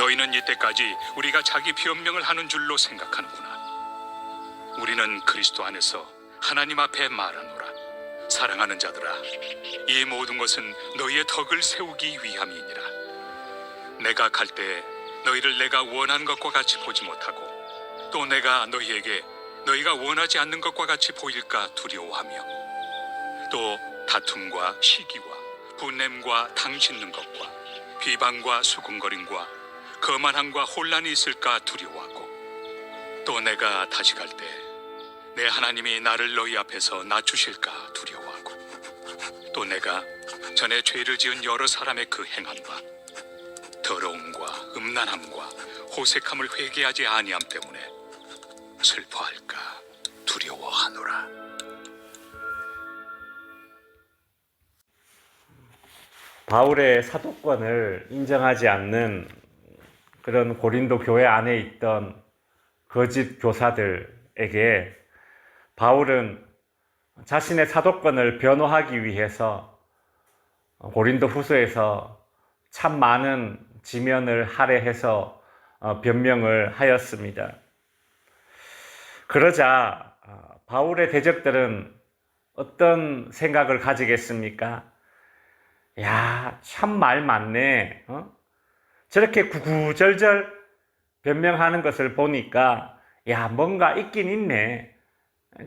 너희는 이때까지 우리가 자기 변명을 하는 줄로 생각하는구나. 우리는 그리스도 안에서 하나님 앞에 말하노라. 사랑하는 자들아, 이 모든 것은 너희의 덕을 세우기 위함이니라. 내가 갈 때 너희를 내가 원하는 것과 같이 보지 못하고 또 내가 너희에게 너희가 원하지 않는 것과 같이 보일까 두려워하며 또 다툼과 시기와 분냄과 당짓는 것과 비방과 수군거림과 거만함과 혼란이 있을까 두려워하고 또 내가 다시 갈 때 내 하나님이 나를 너희 앞에서 낮추실까 두려워하고 또 내가 전에 죄를 지은 여러 사람의 그 행함과 더러움과 음란함과 호색함을 회개하지 아니함 때문에 슬퍼할까 두려워하노라. 바울의 사도권을 인정하지 않는 그런 고린도 교회 안에 있던 거짓 교사들에게 바울은 자신의 사도권을 변호하기 위해서 고린도 후서에서 참 많은 지면을 할애해서 어, 변명을 하였습니다. 그러자 어, 바울의 대적들은 어떤 생각을 가지겠습니까? 야, 참 말 많네. 어? 저렇게 구구절절 변명하는 것을 보니까, 야, 뭔가 있긴 있네.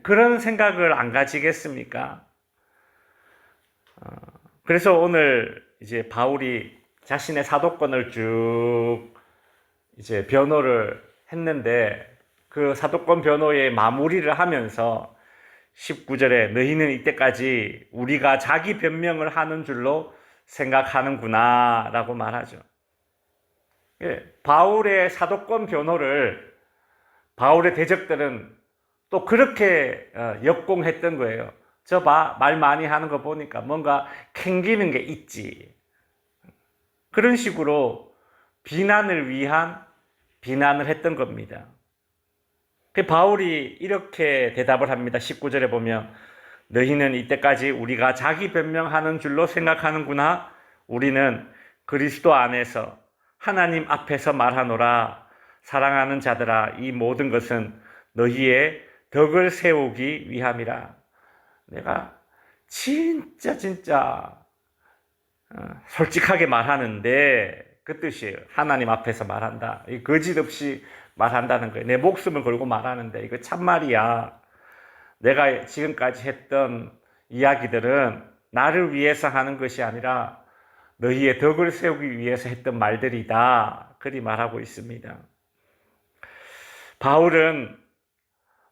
그런 생각을 안 가지겠습니까? 어, 그래서 오늘 이제 바울이 자신의 사도권을 쭉 이제 변호를 했는데, 그 사도권 변호의 마무리를 하면서 19절에 너희는 이때까지 우리가 자기 변명을 하는 줄로 생각하는구나 라고 말하죠. 예, 바울의 사도권 변호를 바울의 대적들은 또 그렇게 어, 역공했던 거예요. 저 봐, 말 많이 하는 거 보니까 뭔가 캥기는 게 있지. 그런 식으로 비난을 위한 비난을 했던 겁니다. 그 바울이 이렇게 대답을 합니다. 19절에 보면 너희는 이때까지 우리가 자기 변명하는 줄로 생각하는구나. 우리는 그리스도 안에서 하나님 앞에서 말하노라. 사랑하는 자들아 이 모든 것은 너희의 덕을 세우기 위함이라. 내가 진짜 진짜 어, 솔직하게 말하는데 그 뜻이에요. 하나님 앞에서 말한다. 이 거짓 없이 말한다는 거예요. 내 목숨을 걸고 말하는데 이거 참말이야. 내가 지금까지 했던 이야기들은 나를 위해서 하는 것이 아니라 너희의 덕을 세우기 위해서 했던 말들이다. 그리 말하고 있습니다. 바울은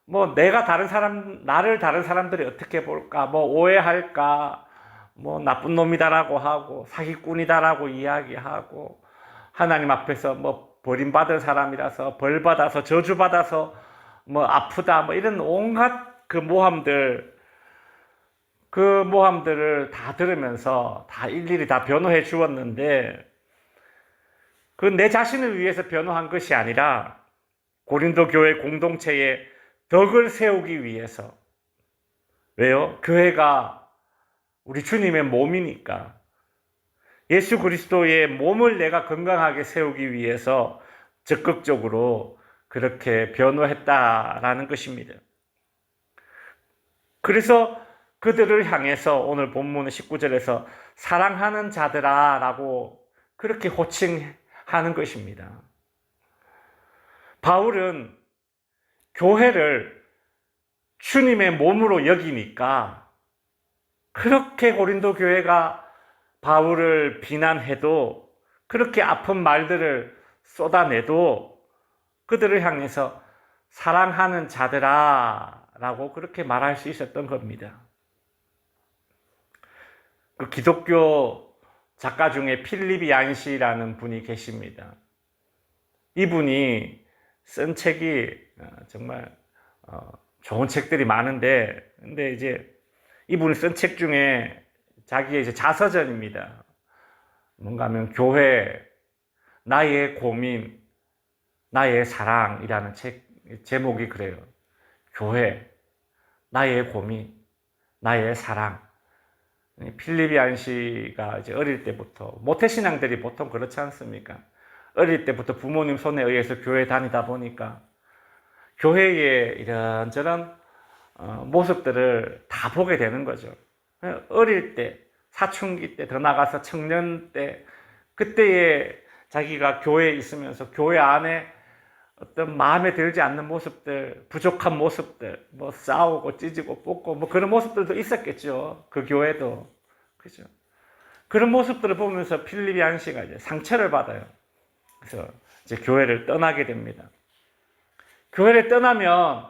뭐 내가 다른 사람, 나를 다른 사람들이 어떻게 볼까, 뭐 오해할까, 뭐 나쁜 놈이다라고 하고 사기꾼이다라고 이야기하고 하나님 앞에서 뭐 버림받은 사람이라서 벌 받아서 저주 받아서 뭐 아프다 뭐 이런 온갖 그 모함들 그 모함들을 다 들으면서 다 일일이 다 변호해 주었는데 그 내 자신을 위해서 변호한 것이 아니라 고린도 교회 공동체의 덕을 세우기 위해서 왜요? 교회가 우리 주님의 몸이니까 예수 그리스도의 몸을 내가 건강하게 세우기 위해서 적극적으로 그렇게 변호했다라는 것입니다. 그래서 그들을 향해서 오늘 본문 19절에서 사랑하는 자들아 라고 그렇게 호칭하는 것입니다. 바울은 교회를 주님의 몸으로 여기니까 그렇게 고린도 교회가 바울을 비난해도 그렇게 아픈 말들을 쏟아내도 그들을 향해서 사랑하는 자들아 라고 그렇게 말할 수 있었던 겁니다. 그 기독교 작가 중에 필립 얀시라는 분이 계십니다. 이분이 쓴 책이 어, 정말 어, 좋은 책들이 많은데, 근데 이제 이분이 쓴 책 중에 자기의 이제 자서전입니다. 뭔가 하면 교회, 나의 고민, 나의 사랑이라는 책 제목이 그래요. 교회, 나의 고민, 나의 사랑. 필리비안 씨가 이제 어릴 때부터 모태신앙들이 보통 그렇지 않습니까? 어릴 때부터 부모님 손에 의해서 교회 다니다 보니까 교회의 이런저런 어, 모습들을 다 보게 되는 거죠. 어릴 때, 사춘기 때, 더 나가서 청년 때, 그때에 자기가 교회에 있으면서 교회 안에 어떤 마음에 들지 않는 모습들, 부족한 모습들, 뭐 싸우고 찢고 뽑고 뭐 그런 모습들도 있었겠죠. 그 교회도. 그죠. 그런 모습들을 보면서 필립이 안씨가 이제 상처를 받아요. 그래서 이제 교회를 떠나게 됩니다. 교회를 떠나면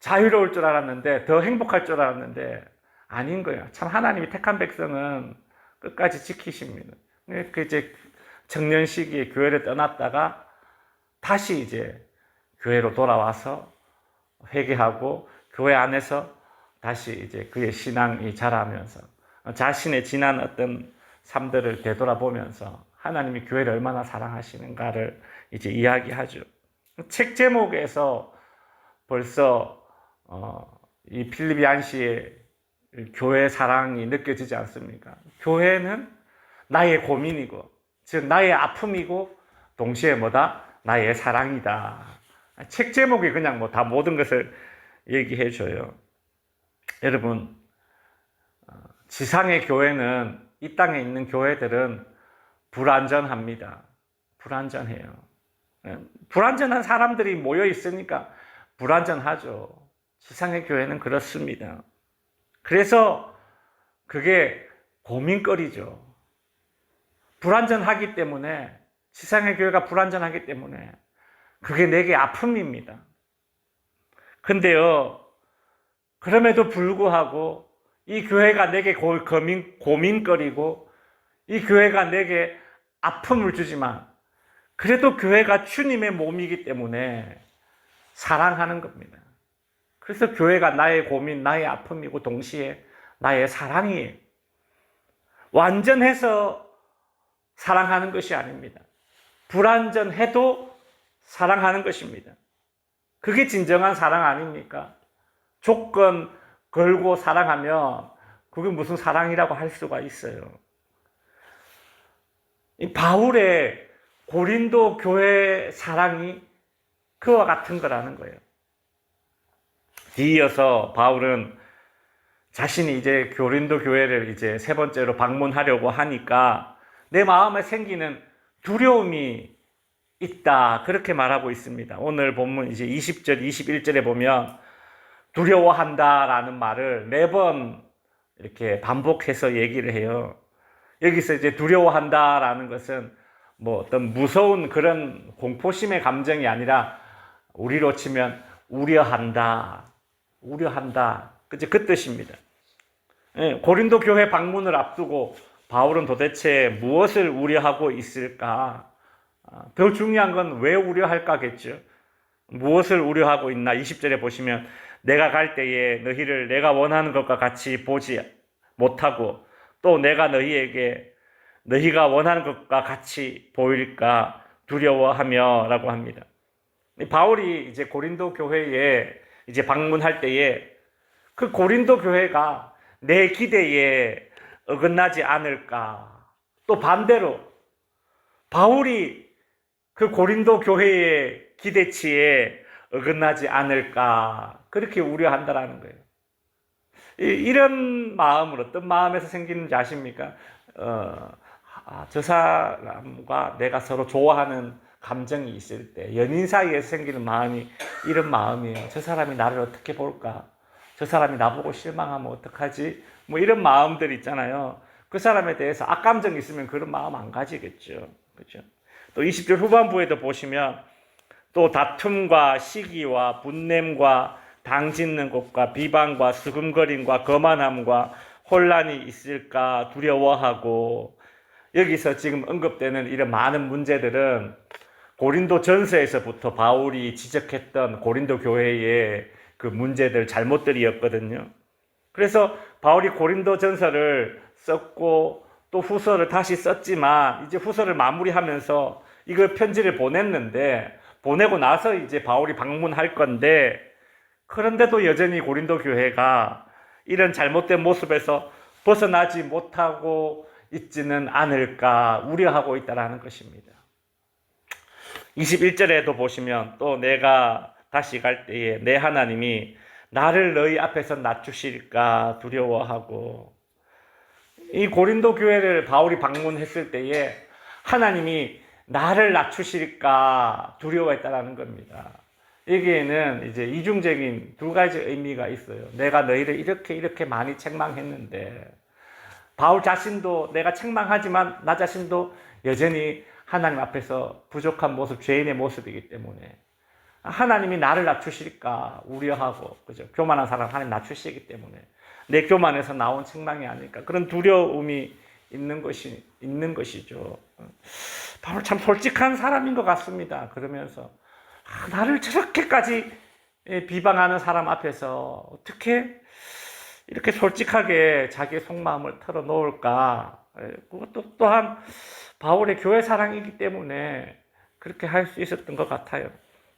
자유로울 줄 알았는데, 더 행복할 줄 알았는데, 아닌 거예요. 참 하나님이 택한 백성은 끝까지 지키십니다. 그 이제 청년 시기에 교회를 떠났다가 다시 이제 교회로 돌아와서 회개하고 교회 안에서 다시 이제 그의 신앙이 자라면서 자신의 지난 어떤 삶들을 되돌아보면서 하나님이 교회를 얼마나 사랑하시는가를 이제 이야기하죠. 책 제목에서 벌써 어, 이 필리비 안시의 교회 사랑이 느껴지지 않습니까? 교회는 나의 고민이고, 즉 나의 아픔이고, 동시에 뭐다? 나의 사랑이다. 책 제목이 그냥 뭐 다 모든 것을 얘기해 줘요. 여러분, 어, 지상의 교회는 이 땅에 있는 교회들은 불안전합니다. 불안전해요. 예, 불안전한 사람들이 모여 있으니까 불안전하죠. 지상의 교회는 그렇습니다. 그래서 그게 고민거리죠. 불안전하기 때문에 지상의 교회가 불안전하기 때문에 그게 내게 아픔입니다. 근데요, 그럼에도 불구하고 이 교회가 내게 고민, 고민거리고 이 교회가 내게 아픔을 주지만 그래도 교회가 주님의 몸이기 때문에 사랑하는 겁니다. 그래서 교회가 나의 고민, 나의 아픔이고 동시에 나의 사랑이에요. 완전해서 사랑하는 것이 아닙니다. 불완전해도 사랑하는 것입니다. 그게 진정한 사랑 아닙니까? 조건 걸고 사랑하면 그게 무슨 사랑이라고 할 수가 있어요. 이 바울의 고린도 교회 사랑이 그와 같은 거라는 거예요. 뒤이어서 바울은 자신이 이제 고린도 교회를 이제 세 번째로 방문하려고 하니까 내 마음에 생기는 두려움이 있다. 그렇게 말하고 있습니다. 오늘 본문 이제 20절, 21절에 보면 두려워한다 라는 말을 매번 이렇게 반복해서 얘기를 해요. 여기서 이제 두려워한다 라는 것은 뭐 어떤 무서운 그런 공포심의 감정이 아니라 우리로 치면 우려한다. 우려한다. 그치? 그 뜻입니다. 예, 고린도 교회 방문을 앞두고 바울은 도대체 무엇을 우려하고 있을까? 아, 더 중요한 건 왜 우려할까겠죠. 무엇을 우려하고 있나? 20절에 보시면 내가 갈 때에 너희를 내가 원하는 것과 같이 보지 못하고 또 내가 너희에게 너희가 원하는 것과 같이 보일까 두려워하며 라고 합니다. 바울이 이제 고린도 교회에 이제 방문할 때에 그 고린도 교회가 내 기대에 어긋나지 않을까. 또 반대로 바울이 그 고린도 교회의 기대치에 어긋나지 않을까. 그렇게 우려한다라는 거예요. 이런 마음을 어떤 마음에서 생기는지 아십니까? 어, 아, 저 사람과 내가 서로 좋아하는 감정이 있을 때 연인 사이에서 생기는 마음이 이런 마음이에요. 저 사람이 나를 어떻게 볼까? 저 사람이 나보고 실망하면 어떡하지? 뭐 이런 마음들 있잖아요. 그 사람에 대해서 악감정이 있으면 그런 마음 안 가지겠죠. 그죠? 또 20절 후반부에도 보시면 또 다툼과 시기와 분냄과 당 짓는 것과 비방과 수금거림과 거만함과 혼란이 있을까 두려워하고 여기서 지금 언급되는 이런 많은 문제들은 고린도 전서에서부터 바울이 지적했던 고린도 교회의 그 문제들, 잘못들이었거든요. 그래서 바울이 고린도 전서를 썼고 또 후서를 다시 썼지만 이제 후서를 마무리하면서 이걸 편지를 보냈는데 보내고 나서 이제 바울이 방문할 건데 그런데도 여전히 고린도 교회가 이런 잘못된 모습에서 벗어나지 못하고 있지는 않을까 우려하고 있다라는 것입니다. 21절에도 보시면 또 내가 다시 갈 때에 내 하나님이 나를 너희 앞에서 낮추실까 두려워하고 이 고린도 교회를 바울이 방문했을 때에 하나님이 나를 낮추실까 두려워했다라는 겁니다. 여기에는 이제 이중적인 두 가지 의미가 있어요. 내가 너희를 이렇게 이렇게 많이 책망했는데 바울 자신도 내가 책망하지만 나 자신도 여전히 하나님 앞에서 부족한 모습, 죄인의 모습이기 때문에 하나님이 나를 낮추실까 우려하고 그죠? 교만한 사람 하나님 낮추시기 때문에 내 교만에서 나온 책망이 아닐까 그런 두려움이 있는 것이 있는 것이죠. 바울 참 솔직한 사람인 것 같습니다. 그러면서 아, 나를 저렇게까지 예, 비방하는 사람 앞에서 어떻게 이렇게 솔직하게 자기의 속마음을 털어놓을까? 예, 그것도 또한 바울의 교회 사랑이기 때문에 그렇게 할 수 있었던 것 같아요.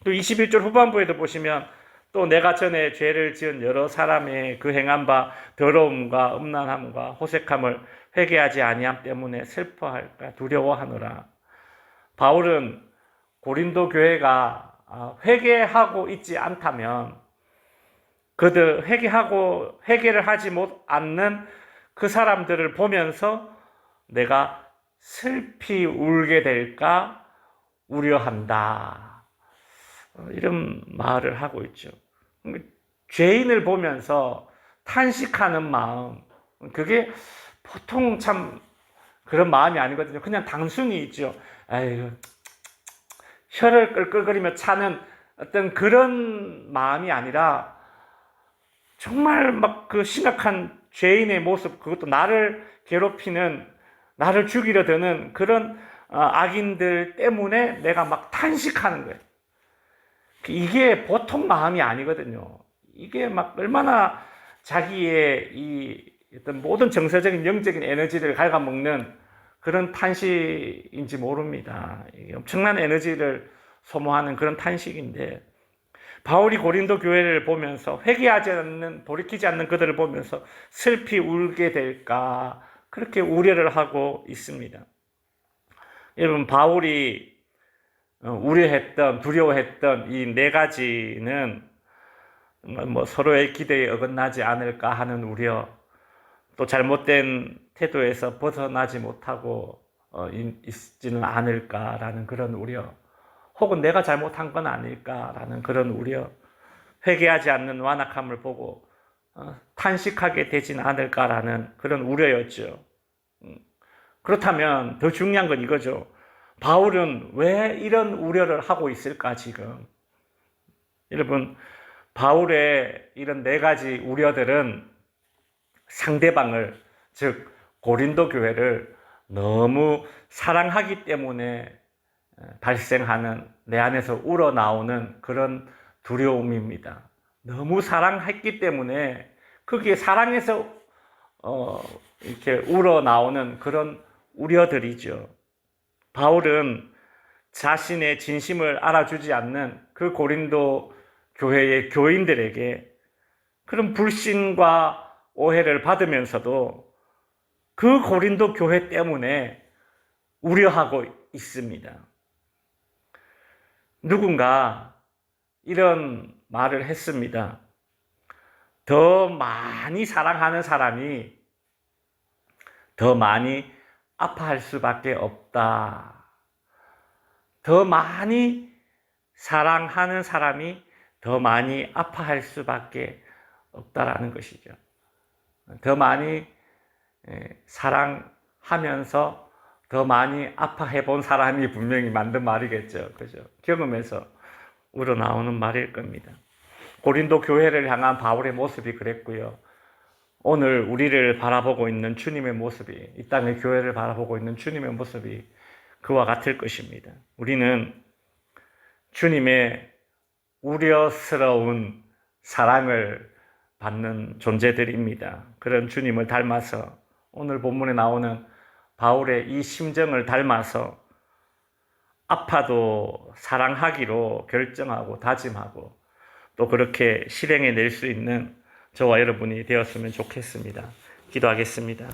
또 21절 후반부에도 보시면 또 내가 전에 죄를 지은 여러 사람의 그 행한 바 더러움과 음란함과 호색함을 회개하지 아니함 때문에 슬퍼할까 두려워하노라. 바울은 고린도 교회가 아, 회개하고 있지 않다면 그들 회개하고 회개를 하지 못 않는 그 사람들을 보면서 내가 슬피 울게 될까 우려한다. 어, 이런 말을 하고 있죠. 죄인을 보면서 탄식하는 마음, 그게 보통 참 그런 마음이 아니거든요. 그냥 단순히 있죠. 아이고, 혀를 끌끌거리며 차는 어떤 그런 마음이 아니라 정말 막 그 심각한 죄인의 모습, 그것도 나를 괴롭히는, 나를 죽이려 드는 그런 어, 악인들 때문에 내가 막 탄식하는 거예요. 이게 보통 마음이 아니거든요. 이게 막 얼마나 자기의 이 어떤 모든 정서적인 영적인 에너지를 갉아먹는 그런 탄식인지 모릅니다. 엄청난 에너지를 소모하는 그런 탄식인데 바울이 고린도 교회를 보면서 회개하지 않는 돌이키지 않는 그들을 보면서 슬피 울게 될까 그렇게 우려를 하고 있습니다. 여러분 바울이 어, 우려했던 두려워했던 이 네 가지는 뭐 서로의 기대에 어긋나지 않을까 하는 우려, 또 잘못된 태도에서 벗어나지 못하고 어, 있지는 않을까라는 그런 우려, 혹은 내가 잘못한 건 아닐까라는 그런 우려, 회개하지 않는 완악함을 보고 어, 탄식하게 되진 않을까라는 그런 우려였죠. 음, 그렇다면 더 중요한 건 이거죠. 바울은 왜 이런 우려를 하고 있을까, 지금? 여러분, 바울의 이런 네 가지 우려들은 상대방을, 즉, 고린도 교회를 너무 사랑하기 때문에 발생하는 내 안에서 우러나오는 그런 두려움입니다. 너무 사랑했기 때문에 거기에 사랑에서 어, 이렇게 우러나오는 그런 우려들이죠. 바울은 자신의 진심을 알아주지 않는 그 고린도 교회의 교인들에게 그런 불신과 오해를 받으면서도 그 고린도 교회 때문에 우려하고 있습니다. 누군가 이런 말을 했습니다. 더 많이 사랑하는 사람이 더 많이 아파할 수밖에 없다. 더 많이 사랑하는 사람이 더 많이 아파할 수밖에 없다라는 것이죠. 더 많이 사랑하면서 더 많이 아파해 본 사람이 분명히 만든 말이겠죠. 그죠? 경험에서 우러나오는 말일 겁니다. 고린도 교회를 향한 바울의 모습이 그랬고요. 오늘 우리를 바라보고 있는 주님의 모습이, 이 땅의 교회를 바라보고 있는 주님의 모습이 그와 같을 것입니다. 우리는 주님의 우려스러운 사랑을 받는 존재들입니다. 그런 주님을 닮아서 오늘 본문에 나오는 바울의 이 심정을 닮아서 아파도 사랑하기로 결정하고 다짐하고 또 그렇게 실행해 낼 수 있는 저와 여러분이 되었으면 좋겠습니다. 기도하겠습니다.